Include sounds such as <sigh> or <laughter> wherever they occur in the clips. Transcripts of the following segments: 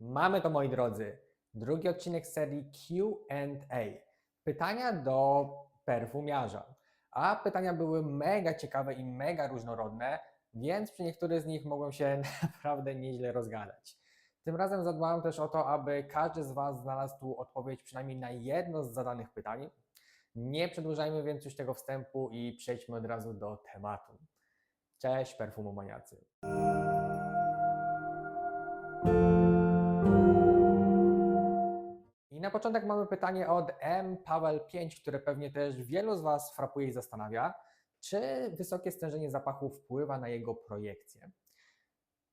Mamy to, moi drodzy. Drugi odcinek serii QA. Pytania do perfumiarza. A pytania były mega ciekawe i mega różnorodne, więc przy niektórych z nich mogłem się <laughs> naprawdę nieźle rozgadać. Tym razem zadbałem też o to, aby każdy z Was znalazł tu odpowiedź przynajmniej na jedno z zadanych pytań. Nie przedłużajmy więc już tego wstępu i przejdźmy od razu do tematu. Cześć, perfumomaniacy. Na początek mamy pytanie od M. Paweł 5, które pewnie też wielu z Was frapuje i zastanawia. Czy wysokie stężenie zapachu wpływa na jego projekcję?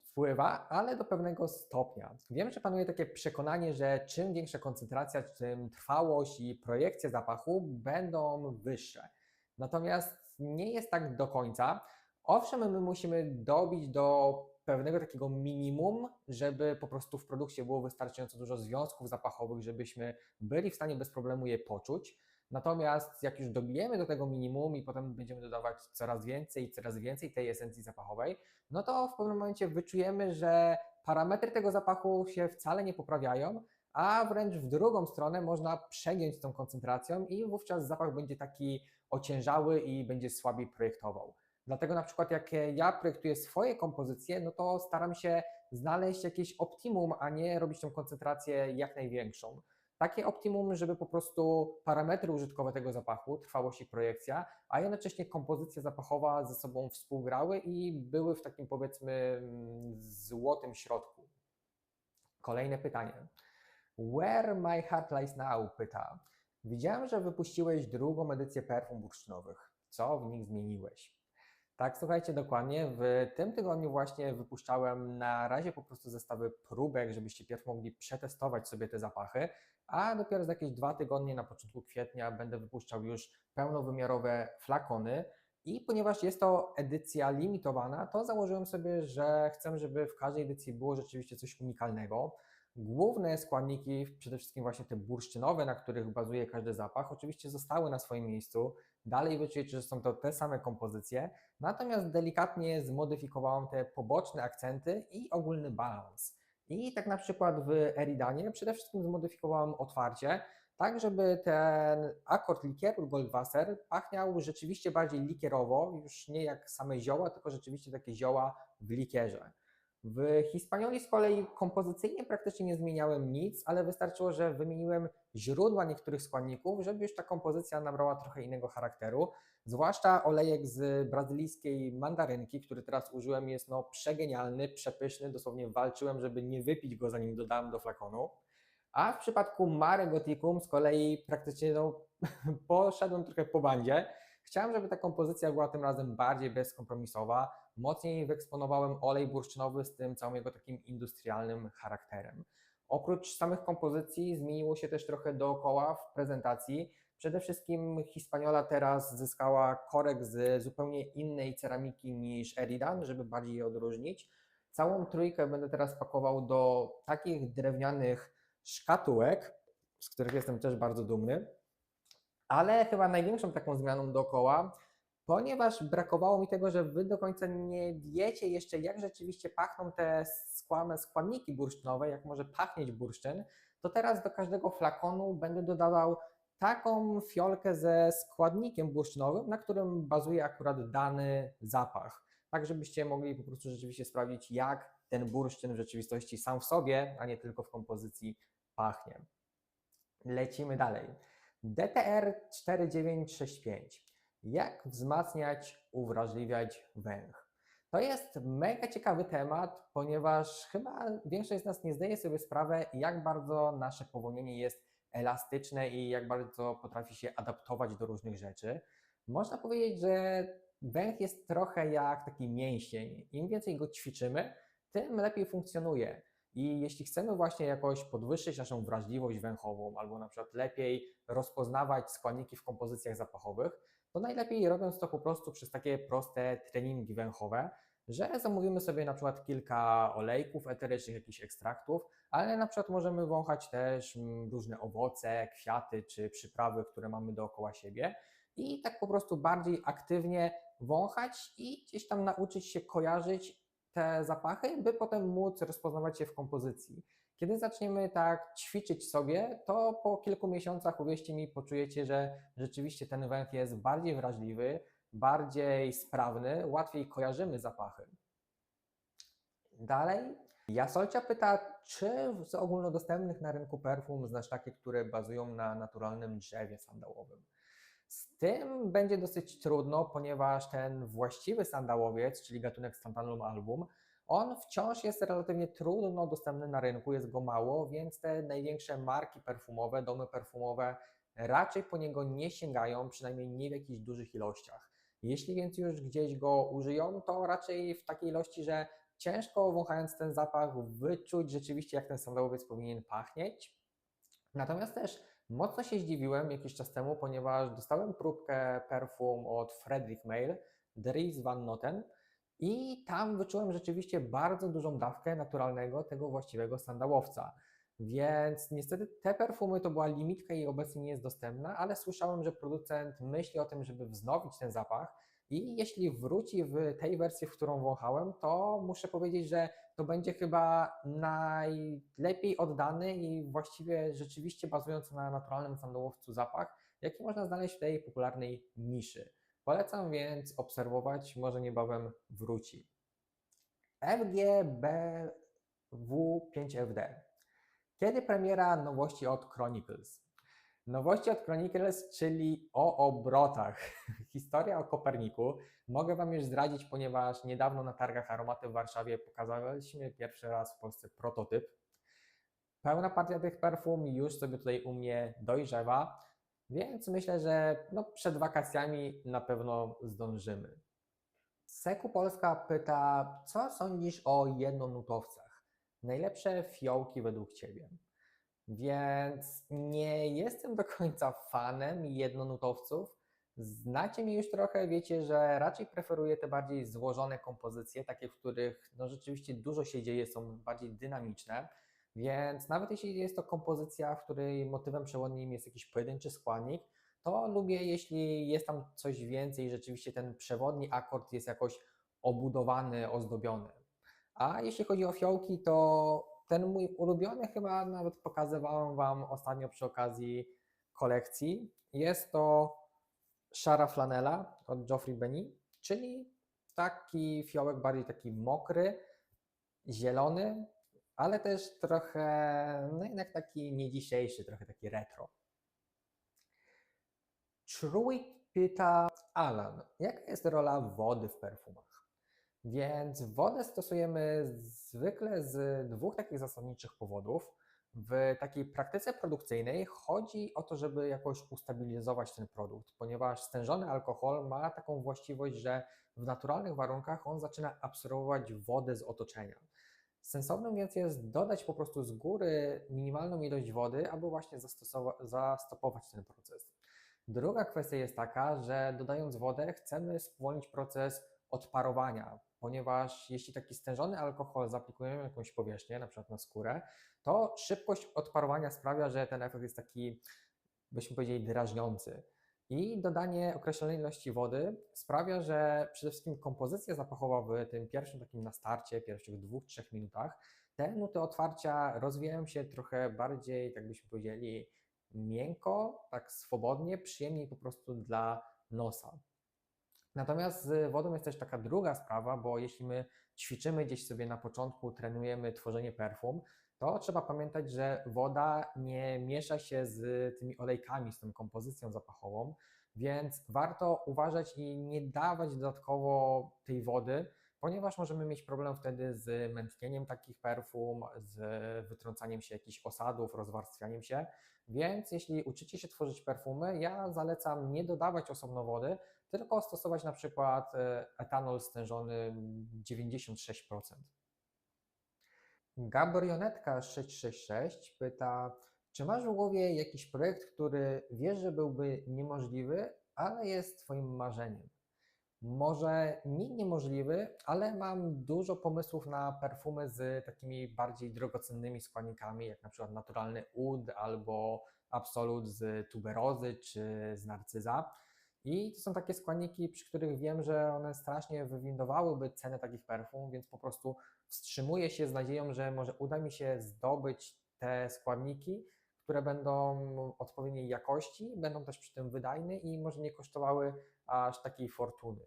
Wpływa, ale do pewnego stopnia. Wiem, że panuje takie przekonanie, że czym większa koncentracja, tym trwałość i projekcja zapachu będą wyższe. Natomiast nie jest tak do końca. Owszem, my musimy dobić do pewnego takiego minimum, żeby po prostu w produkcie było wystarczająco dużo związków zapachowych, żebyśmy byli w stanie bez problemu je poczuć. Natomiast jak już dobijemy do tego minimum i potem będziemy dodawać coraz więcej i coraz więcej tej esencji zapachowej, no to w pewnym momencie wyczujemy, że parametry tego zapachu się wcale nie poprawiają, a wręcz w drugą stronę można przegiąć tą koncentracją i wówczas zapach będzie taki ociężały i będzie słabiej projektował. Dlatego na przykład jak ja projektuję swoje kompozycje, no to staram się znaleźć jakieś optimum, a nie robić tą koncentrację jak największą. Takie optimum, żeby po prostu parametry użytkowe tego zapachu, trwałość i projekcja, a jednocześnie kompozycja zapachowa ze sobą współgrały i były w takim powiedzmy złotym środku. Kolejne pytanie. Where my heart lies now? Pyta. Widziałem, że wypuściłeś drugą edycję perfum bursztynowych. Co w nich zmieniłeś? Tak, słuchajcie, dokładnie. W tym tygodniu właśnie wypuszczałem na razie po prostu zestawy próbek, żebyście pierw mogli przetestować sobie te zapachy, a dopiero za jakieś dwa tygodnie na początku kwietnia będę wypuszczał już pełnowymiarowe flakony. I ponieważ jest to edycja limitowana, to założyłem sobie, że chcę, żeby w każdej edycji było rzeczywiście coś unikalnego. Główne składniki, przede wszystkim właśnie te bursztynowe, na których bazuje każdy zapach, oczywiście zostały na swoim miejscu. Dalej wyczujecie, że są to te same kompozycje, natomiast delikatnie zmodyfikowałem te poboczne akcenty i ogólny balans. I tak na przykład w Eridanie przede wszystkim zmodyfikowałem otwarcie, tak żeby ten akord likieru Goldwasser pachniał rzeczywiście bardziej likierowo, już nie jak same zioła, tylko rzeczywiście takie zioła w likierze. W Hispanioli z kolei kompozycyjnie praktycznie nie zmieniałem nic, ale wystarczyło, że wymieniłem źródła niektórych składników, żeby już ta kompozycja nabrała trochę innego charakteru. Zwłaszcza olejek z brazylijskiej mandarynki, który teraz użyłem, jest no przegenialny, przepyszny. Dosłownie walczyłem, żeby nie wypić go, zanim dodałem do flakonu. A w przypadku Mare Goticum z kolei praktycznie no, <laughs> poszedłem trochę po bandzie. Chciałem, żeby ta kompozycja była tym razem bardziej bezkompromisowa. Mocniej wyeksponowałem olej bursztynowy z tym całym jego takim industrialnym charakterem. Oprócz samych kompozycji zmieniło się też trochę dookoła w prezentacji. Przede wszystkim Hispaniola teraz zyskała korek z zupełnie innej ceramiki niż Eridan, żeby bardziej je odróżnić. Całą trójkę będę teraz pakował do takich drewnianych szkatułek, z których jestem też bardzo dumny. Ale chyba największą taką zmianą dookoła, ponieważ brakowało mi tego, że wy do końca nie wiecie jeszcze, jak rzeczywiście pachną te składniki bursztynowe, jak może pachnieć bursztyn, to teraz do każdego flakonu będę dodawał taką fiolkę ze składnikiem bursztynowym, na którym bazuje akurat dany zapach. Tak, żebyście mogli po prostu rzeczywiście sprawdzić, jak ten bursztyn w rzeczywistości sam w sobie, a nie tylko w kompozycji pachnie. Lecimy dalej. DTR 4965. Jak wzmacniać, uwrażliwiać węch? To jest mega ciekawy temat, ponieważ chyba większość z nas nie zdaje sobie sprawy, jak bardzo nasze powonienie jest elastyczne i jak bardzo potrafi się adaptować do różnych rzeczy. Można powiedzieć, że węch jest trochę jak taki mięsień. Im więcej go ćwiczymy, tym lepiej funkcjonuje. I jeśli chcemy właśnie jakoś podwyższyć naszą wrażliwość węchową, albo na przykład lepiej rozpoznawać składniki w kompozycjach zapachowych, to najlepiej robiąc to po prostu przez takie proste treningi węchowe, że zamówimy sobie na przykład kilka olejków eterycznych, jakichś ekstraktów, ale na przykład możemy wąchać też mm, różne owoce, kwiaty czy przyprawy, które mamy dookoła siebie i tak po prostu bardziej aktywnie wąchać i gdzieś tam nauczyć się kojarzyć te zapachy, by potem móc rozpoznawać je w kompozycji. Kiedy zaczniemy tak ćwiczyć sobie, to po kilku miesiącach, uwierzcie mi, poczujecie, że rzeczywiście ten węch jest bardziej wrażliwy, bardziej sprawny, łatwiej kojarzymy zapachy. Dalej, Jasolcia pyta, czy z ogólnodostępnych na rynku perfum znasz takie, które bazują na naturalnym drzewie sandałowym? Z tym będzie dosyć trudno, ponieważ ten właściwy sandałowiec, czyli gatunek Santalum album, on wciąż jest relatywnie trudno dostępny na rynku, jest go mało, więc te największe marki perfumowe, domy perfumowe raczej po niego nie sięgają, przynajmniej nie w jakichś dużych ilościach. Jeśli więc już gdzieś go użyją, to raczej w takiej ilości, że ciężko wąchając ten zapach wyczuć rzeczywiście, jak ten sandałowiec powinien pachnieć. Natomiast też mocno się zdziwiłem jakiś czas temu, ponieważ dostałem próbkę perfum od Frederick Mail, Dries van Noten i tam wyczułem rzeczywiście bardzo dużą dawkę naturalnego, tego właściwego sandałowca. Więc niestety te perfumy to była limitka i obecnie nie jest dostępna, ale słyszałem, że producent myśli o tym, żeby wznowić ten zapach i jeśli wróci w tej wersji, w którą wąchałem, to muszę powiedzieć, że to będzie chyba najlepiej oddany i właściwie rzeczywiście bazujący na naturalnym sandałowcu zapach, jaki można znaleźć w tej popularnej niszy. Polecam więc obserwować, może niebawem wróci. FGBW5FD. Kiedy premiera nowości od Chronicles? Nowości od Chronicles, czyli o obrotach. <laughs> Historia o Koperniku. Mogę Wam już zdradzić, ponieważ niedawno na targach aromaty w Warszawie pokazaliśmy pierwszy raz w Polsce prototyp. Pełna partia tych perfum już sobie tutaj u mnie dojrzewa, więc myślę, że no przed wakacjami na pewno zdążymy. Seku Polska pyta, co sądzisz o jednonutowcach? Najlepsze fiołki według Ciebie? Więc nie jestem do końca fanem jednonutowców. Znacie mnie już trochę, wiecie, że raczej preferuję te bardziej złożone kompozycje, takie, w których no, rzeczywiście dużo się dzieje, są bardziej dynamiczne. Więc nawet jeśli jest to kompozycja, w której motywem przewodnim jest jakiś pojedynczy składnik, to lubię, jeśli jest tam coś więcej, rzeczywiście ten przewodni akord jest jakoś obudowany, ozdobiony. A jeśli chodzi o fiołki, to ten mój ulubiony chyba nawet pokazywałem Wam ostatnio przy okazji kolekcji. Jest to szara flanela od Geoffrey Benny, czyli taki fiołek bardziej taki mokry, zielony, ale też trochę, no jednak taki nie dzisiejszy, trochę taki retro. Truitt pyta Alan, jaka jest rola wody w perfumach? Więc wodę stosujemy zwykle z dwóch takich zasadniczych powodów. W takiej praktyce produkcyjnej chodzi o to, żeby jakoś ustabilizować ten produkt, ponieważ stężony alkohol ma taką właściwość, że w naturalnych warunkach on zaczyna absorbować wodę z otoczenia. Sensownym więc jest dodać po prostu z góry minimalną ilość wody, aby właśnie zastopować ten proces. Druga kwestia jest taka, że dodając wodę chcemy spowolnić proces odparowania, ponieważ jeśli taki stężony alkohol zaaplikujemy na jakąś powierzchnię, na przykład na skórę, to szybkość odparowania sprawia, że ten efekt jest taki, byśmy powiedzieli, drażniący. I dodanie określonej ilości wody sprawia, że przede wszystkim kompozycja zapachowa w tym pierwszym takim na starcie, pierwszych dwóch, trzech minutach, te nuty otwarcia rozwijają się trochę bardziej, tak byśmy powiedzieli, miękko, tak swobodnie, przyjemniej po prostu dla nosa. Natomiast z wodą jest też taka druga sprawa, bo jeśli my ćwiczymy gdzieś sobie na początku, trenujemy tworzenie perfum, to trzeba pamiętać, że woda nie miesza się z tymi olejkami, z tą kompozycją zapachową, więc warto uważać i nie dawać dodatkowo tej wody, ponieważ możemy mieć problem wtedy z mętnieniem takich perfum, z wytrącaniem się jakichś osadów, rozwarstwianiem się. Więc jeśli uczycie się tworzyć perfumy, ja zalecam nie dodawać osobno wody, tylko stosować na przykład e, etanol stężony 96%. Gabrionetka 666 pyta, czy masz w głowie jakiś projekt, który wiesz, że byłby niemożliwy, ale jest Twoim marzeniem? Może nie niemożliwy, ale mam dużo pomysłów na perfumy z takimi bardziej drogocennymi składnikami, jak na przykład naturalny ud albo absolut z tuberozy czy z narcyza. I to są takie składniki, przy których wiem, że one strasznie wywindowałyby cenę takich perfum, więc po prostu wstrzymuję się z nadzieją, że może uda mi się zdobyć te składniki, które będą odpowiedniej jakości, będą też przy tym wydajne i może nie kosztowały aż takiej fortuny.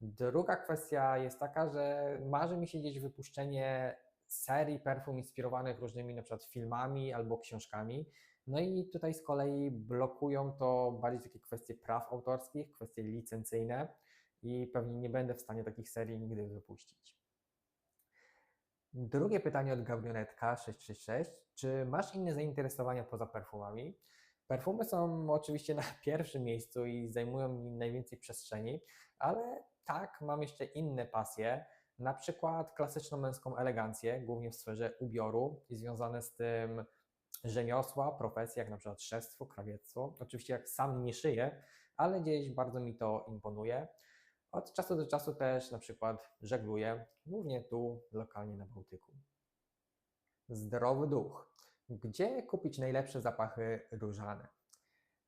Druga kwestia jest taka, że marzy mi się gdzieś wypuszczenie serii perfum inspirowanych różnymi na przykład filmami albo książkami. No i tutaj z kolei blokują to bardziej takie kwestie praw autorskich, kwestie licencyjne i pewnie nie będę w stanie takich serii nigdy wypuścić. Drugie pytanie od Gabrionetka 636. Czy masz inne zainteresowania poza perfumami? Perfumy są oczywiście na <laughs> pierwszym miejscu i zajmują mi najwięcej przestrzeni, ale tak, mam jeszcze inne pasje, na przykład klasyczną męską elegancję, głównie w sferze ubioru i związane z tym rzemiosła, profesje, jak na przykład szewstwo, krawiectwo. Oczywiście jak sam nie szyję, ale gdzieś bardzo mi to imponuje. Od czasu do czasu też na przykład żegluję, głównie tu lokalnie na Bałtyku. Zdrowy duch. Gdzie kupić najlepsze zapachy różane?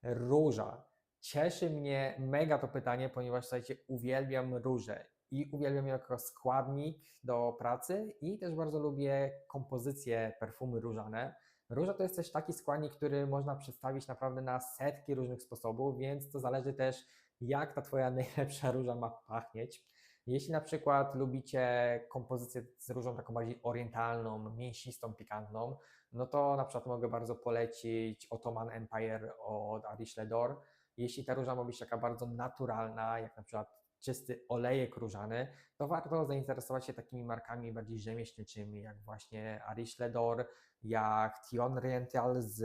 Róża. Cieszy mnie mega to pytanie, ponieważ słuchajcie, uwielbiam róże i uwielbiam ją jako składnik do pracy i też bardzo lubię kompozycje perfumy różane. Róża to jest też taki składnik, który można przedstawić naprawdę na setki różnych sposobów, więc to zależy też, jak ta Twoja <laughs> najlepsza róża ma pachnieć. Jeśli na przykład lubicie kompozycję z różą taką bardziej orientalną, mięsistą, pikantną, no to na przykład mogę bardzo polecić Ottoman Empire od Arish Ledor. Jeśli ta róża ma być taka bardzo naturalna, jak na przykład czysty olejek różany, to warto zainteresować się takimi markami bardziej rzemieślniczymi, jak właśnie Arish Ledor, jak Tion Oriental z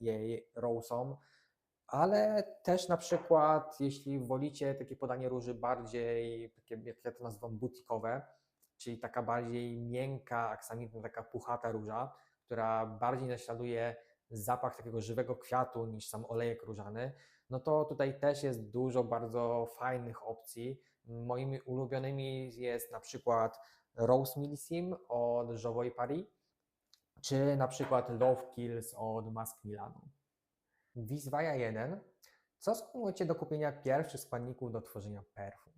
jej Rosą, ale też na przykład, jeśli wolicie takie podanie róży bardziej, takie, jak ja to nazywam, butikowe, czyli taka bardziej miękka, aksamitna, taka puchata róża, która bardziej naśladuje zapach takiego żywego kwiatu niż sam olejek różany, no to tutaj też jest dużo bardzo fajnych opcji. Moimi ulubionymi jest na przykład Rose Millisim od Jovoy Paris, czy na przykład Love Kills od Mask Milano. Wiswaja 1. Co skłoniło do kupienia pierwszych składników do tworzenia perfum?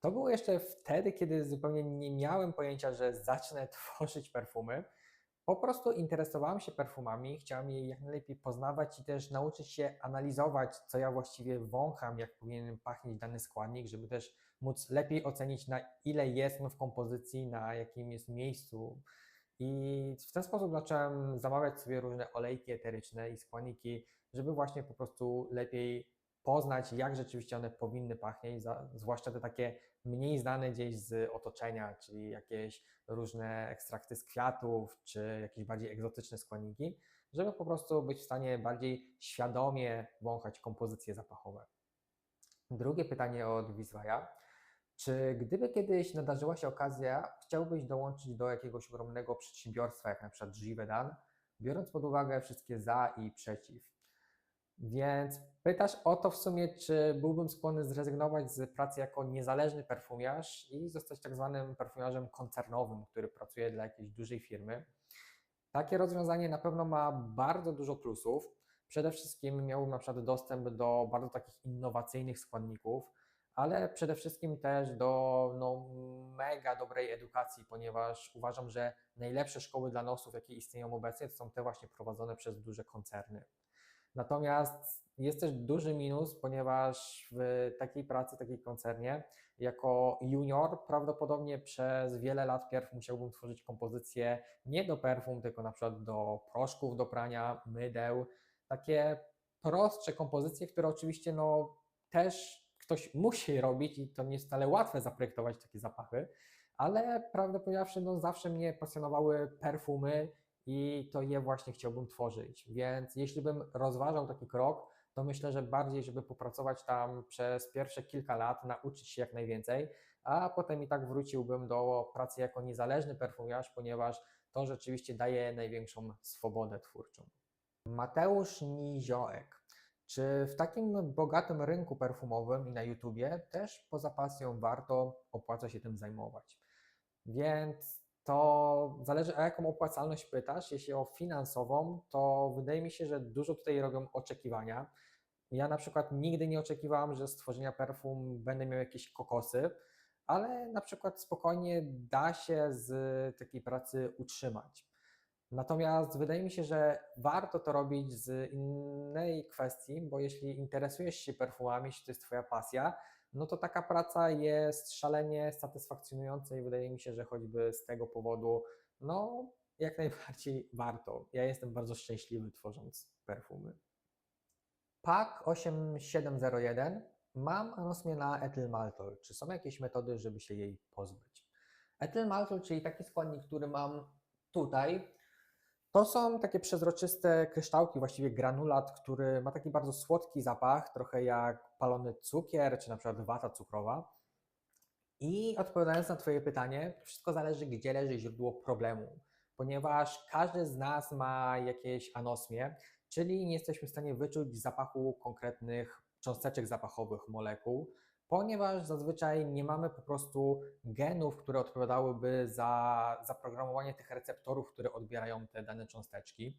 To było jeszcze wtedy, kiedy zupełnie nie miałem pojęcia, że zacznę <laughs> tworzyć perfumy. Po prostu interesowałem się perfumami, chciałem je jak najlepiej poznawać i też nauczyć się analizować, co ja właściwie wącham, jak powinien pachnieć dany składnik, żeby też móc lepiej ocenić, na ile jest on w kompozycji, na jakim jest miejscu. I w ten sposób zacząłem zamawiać sobie różne olejki eteryczne i składniki, żeby właśnie po prostu lepiej poznać, jak rzeczywiście one powinny pachnieć, zwłaszcza te takie mniej znane gdzieś z otoczenia, czyli jakieś różne ekstrakty z kwiatów, czy jakieś bardziej egzotyczne składniki, żeby po prostu być w stanie bardziej świadomie wąchać kompozycje zapachowe. Drugie pytanie od Wiswaja. Czy gdyby kiedyś nadarzyła się okazja, chciałbyś dołączyć do jakiegoś ogromnego przedsiębiorstwa, jak na przykład Givaudan, biorąc pod uwagę wszystkie za i przeciw? Więc pytasz o to w sumie, czy byłbym skłonny zrezygnować z pracy jako niezależny perfumiarz i zostać tak zwanym perfumiarzem koncernowym, który pracuje dla jakiejś dużej firmy. Takie rozwiązanie na pewno ma bardzo dużo plusów. Przede wszystkim miałbym na przykład dostęp do bardzo takich innowacyjnych składników, ale przede wszystkim też do no, mega dobrej edukacji, ponieważ uważam, że najlepsze szkoły dla nosów, jakie istnieją obecnie, to są te właśnie prowadzone przez duże koncerny. Natomiast jest też duży minus, ponieważ w takiej pracy, takiej koncernie, jako junior prawdopodobnie przez wiele lat pierw musiałbym tworzyć kompozycje nie do perfum, tylko na przykład do proszków do prania, mydeł, takie prostsze kompozycje, które oczywiście no, też ktoś musi robić i to nie jest wcale łatwe zaprojektować takie zapachy, ale prawdę powiedziawszy, no, zawsze mnie pasjonowały perfumy i to je właśnie chciałbym tworzyć. Więc jeśli bym rozważał taki krok, to myślę, że bardziej, żeby popracować tam przez pierwsze kilka lat, nauczyć się jak najwięcej, a potem i tak wróciłbym do pracy jako niezależny perfumiarz, ponieważ to rzeczywiście daje największą swobodę twórczą. Mateusz Niziołek. Czy w takim bogatym rynku perfumowym i na YouTubie też poza pasją warto opłaca się tym zajmować? Więc to zależy o jaką opłacalność pytasz. Jeśli o finansową, to wydaje mi się, że dużo tutaj robią oczekiwania. Ja na przykład nigdy nie oczekiwałam, że z tworzenia perfum będę miał jakieś kokosy, ale na przykład spokojnie da się z takiej pracy utrzymać. Natomiast wydaje mi się, że warto to robić z innej kwestii, bo jeśli interesujesz się perfumami, jeśli to jest Twoja pasja, no to taka praca jest szalenie satysfakcjonująca i wydaje mi się, że choćby z tego powodu, no jak najbardziej warto. Ja jestem bardzo szczęśliwy tworząc perfumy. PAK 8701 mam anosmię na etylmaltol. Czy są jakieś metody, żeby się jej pozbyć? Etylmaltol, czyli taki składnik, który mam tutaj, to są takie przezroczyste kryształki, właściwie granulat, który ma taki bardzo słodki zapach, trochę jak palony cukier, czy na przykład wata cukrowa. I odpowiadając na Twoje pytanie, wszystko zależy, gdzie leży źródło problemu, ponieważ każdy z nas ma jakieś anosmie, czyli nie jesteśmy w stanie wyczuć zapachu konkretnych cząsteczek zapachowych molekuł, ponieważ zazwyczaj nie mamy po prostu genów, które odpowiadałyby za zaprogramowanie tych receptorów, które odbierają te dane cząsteczki.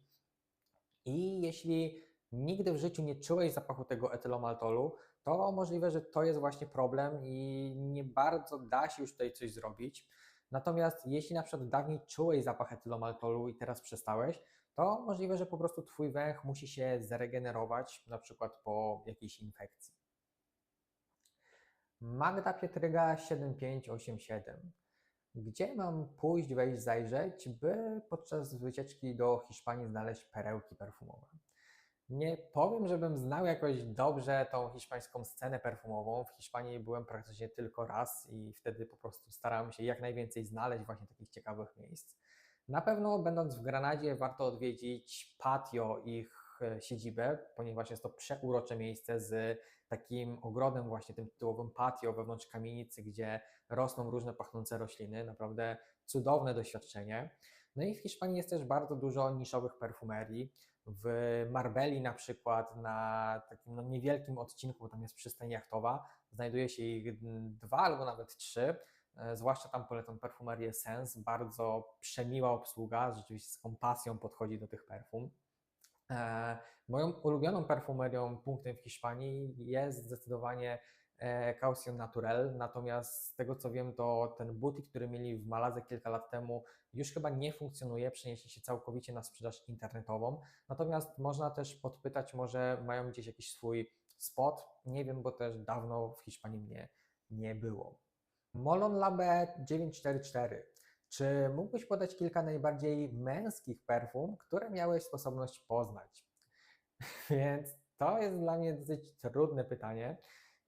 I jeśli nigdy w życiu nie czułeś zapachu tego etylomaltolu, to możliwe, że to jest właśnie problem i nie bardzo da się już tutaj coś zrobić. Natomiast jeśli na przykład dawniej czułeś zapach etylomaltolu i teraz przestałeś, to możliwe, że po prostu Twój węch musi się zregenerować, na przykład po jakiejś infekcji. Magda Pietryga 7587. Gdzie mam pójść, wejść, zajrzeć, by podczas wycieczki do Hiszpanii znaleźć perełki perfumowe? Nie powiem, żebym znał jakoś dobrze tą hiszpańską scenę perfumową. W Hiszpanii byłem praktycznie tylko raz i wtedy po prostu starałem się jak najwięcej znaleźć właśnie takich ciekawych miejsc. Na pewno będąc w Granadzie warto odwiedzić patio ich siedzibę, ponieważ jest to przeurocze miejsce z takim ogrodem właśnie, tym tytułowym patio wewnątrz kamienicy, gdzie rosną różne pachnące rośliny. Naprawdę cudowne doświadczenie. No i w Hiszpanii jest też bardzo dużo niszowych perfumerii. W Marbeli na przykład na takim no niewielkim odcinku, bo tam jest przystań jachtowa, znajduje się ich dwa albo nawet trzy. E, zwłaszcza tam polecam perfumerię Sens, bardzo przemiła obsługa, rzeczywiście z kompasją podchodzi do tych perfum. E, moją ulubioną perfumerią, punktem w Hiszpanii jest zdecydowanie e, Caution Naturel, natomiast z tego co wiem, to ten butik, który mieli w Maladze kilka lat temu, już chyba nie funkcjonuje, przenieśli się całkowicie na sprzedaż internetową. Natomiast można też podpytać, może mają gdzieś jakiś swój spot. Nie wiem, bo też dawno w Hiszpanii mnie nie było. Molon Labe 944. Czy mógłbyś podać kilka najbardziej męskich perfum, które miałeś sposobność poznać? <laughs> Więc to jest dla mnie dosyć trudne pytanie.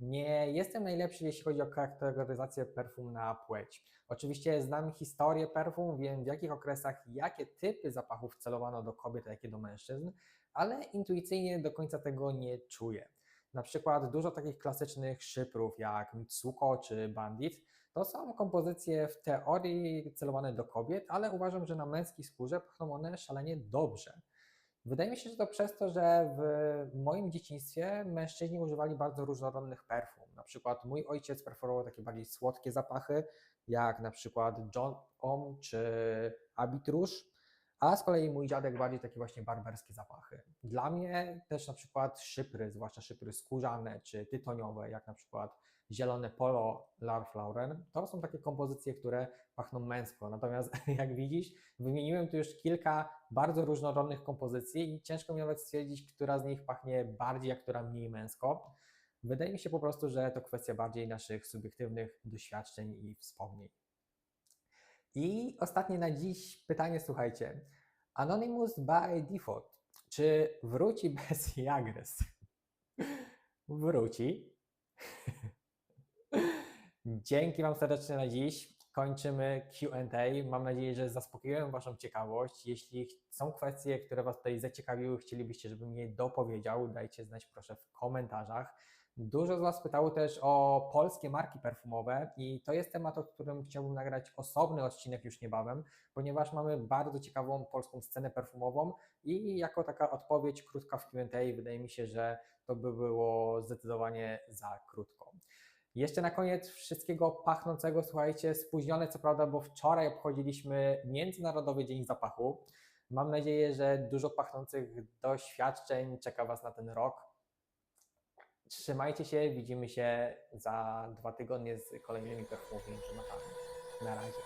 Nie jestem najlepszy, jeśli chodzi o kategoryzację perfum na płeć. Oczywiście znam historię perfum, wiem w jakich okresach, jakie typy zapachów celowano do kobiet, a jakie do mężczyzn, ale intuicyjnie do końca tego nie czuję. Na przykład dużo takich klasycznych szyprów jak Mitsuko czy Bandit to są kompozycje w teorii celowane do kobiet, ale uważam, że na męskiej skórze pachną one szalenie dobrze. Wydaje mi się, że to przez to, że w moim dzieciństwie mężczyźni używali bardzo różnorodnych perfum. Na przykład mój ojciec preferował takie bardziej słodkie zapachy, jak na przykład John Om czy Abitrusz, a z kolei mój dziadek bardziej takie właśnie barberskie zapachy. Dla mnie też na przykład szypry, zwłaszcza szypry skórzane czy tytoniowe, jak na przykład zielone polo Larf Lauren, to są takie kompozycje, które pachną męsko. Natomiast <laughs> jak widzisz, wymieniłem tu już kilka bardzo różnorodnych kompozycji i ciężko mi nawet stwierdzić, która z nich pachnie bardziej, a która mniej męsko. Wydaje mi się po prostu, że to kwestia bardziej naszych subiektywnych doświadczeń i wspomnień. I ostatnie na dziś pytanie, słuchajcie. Anonymous by default. Czy wróci <laughs> bez Jagres? Wróci. <laughs> Dzięki Wam serdecznie na dziś. Kończymy QA. Mam nadzieję, że zaspokoiłem Waszą ciekawość. Jeśli są kwestie, które Was tutaj zaciekawiły, chcielibyście, żebym je dopowiedział, dajcie znać proszę w komentarzach. Dużo z Was pytało też o polskie marki perfumowe i to jest temat, o którym chciałbym nagrać osobny odcinek już niebawem, ponieważ mamy bardzo ciekawą polską scenę perfumową i jako taka odpowiedź krótka w Q&A wydaje mi się, że to by było zdecydowanie za krótko. Jeszcze na koniec wszystkiego pachnącego, słuchajcie, spóźnione co prawda, bo wczoraj obchodziliśmy Międzynarodowy Dzień Zapachu. Mam nadzieję, że dużo pachnących doświadczeń czeka Was na ten rok. Trzymajcie się, widzimy się za dwa tygodnie z kolejnymi perfumowymi tematami. Na razie.